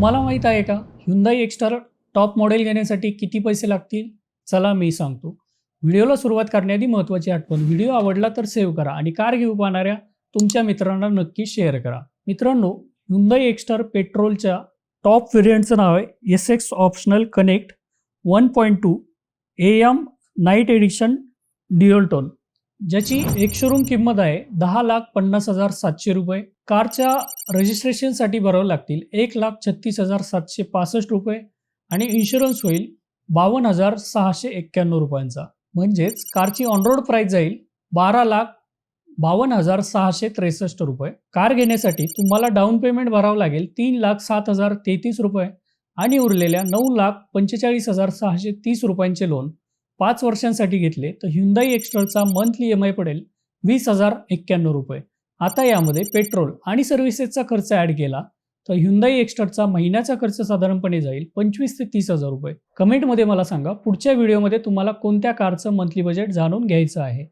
तुम्हाला माहीत आहे का? ह्युंदाई एक्स्टार टॉप मॉडेल घेण्यासाठी किती पैसे लागतील? चला मी सांगतो. व्हिडिओला सुरुवात करण्याआधी महत्त्वाची आठवण व्हिडिओ आवडला तर सेव्ह करा आणि कार घेऊ पाहणाऱ्या तुमच्या मित्रांना नक्की शेअर करा. मित्रांनो ह्युंदाई एक्स्टार पेट्रोलच्या टॉप व्हेरियंटचं नाव आहे S X optional connect one point two A M night edition dual tone ज्याची एक शोरूम किंमत आहे दहा लाख पन्नास हजार सातशे रुपये. कारच्या रजिस्ट्रेशनसाठी भरावं लागतील एक लाख छत्तीस हजार सातशे पासष्ट रुपये आणि इन्शुरन्स होईल बावन्न हजार सहाशे एक्क्याण्णव रुपयांचा. म्हणजेच कारची ऑनरोड प्राईस जाईल बारा लाख बावन्न हजार सहाशे त्रेसष्ट रुपये. कार घेण्यासाठी तुम्हाला डाऊन पेमेंट भरावं लागेल तीन लाख सात हजार तेहतीस रुपये आणि उरलेल्या नऊ लाख पंचेचाळीस हजार सहाशे तीस रुपयांचे लोन पाच वर्षांसाठी घेतले तर ह्युंदाई एक्स्ट्राचा मंथली एम आय पडेल वीस हजार एक्क्याण्णव रुपये. आता यामध्ये पेट्रोल आणि सर्व्हिसेसचा खर्च ॲड केला तर ह्युंदाई एक्स्ट्राचा महिन्याचा खर्च साधारणपणे जाईल पंचवीस ते तीस हजार रुपये. कमेंटमध्ये मला सांगा पुढच्या व्हिडिओमध्ये तुम्हाला कोणत्या कारचं मंथली बजेट जाणून घ्यायचं आहे?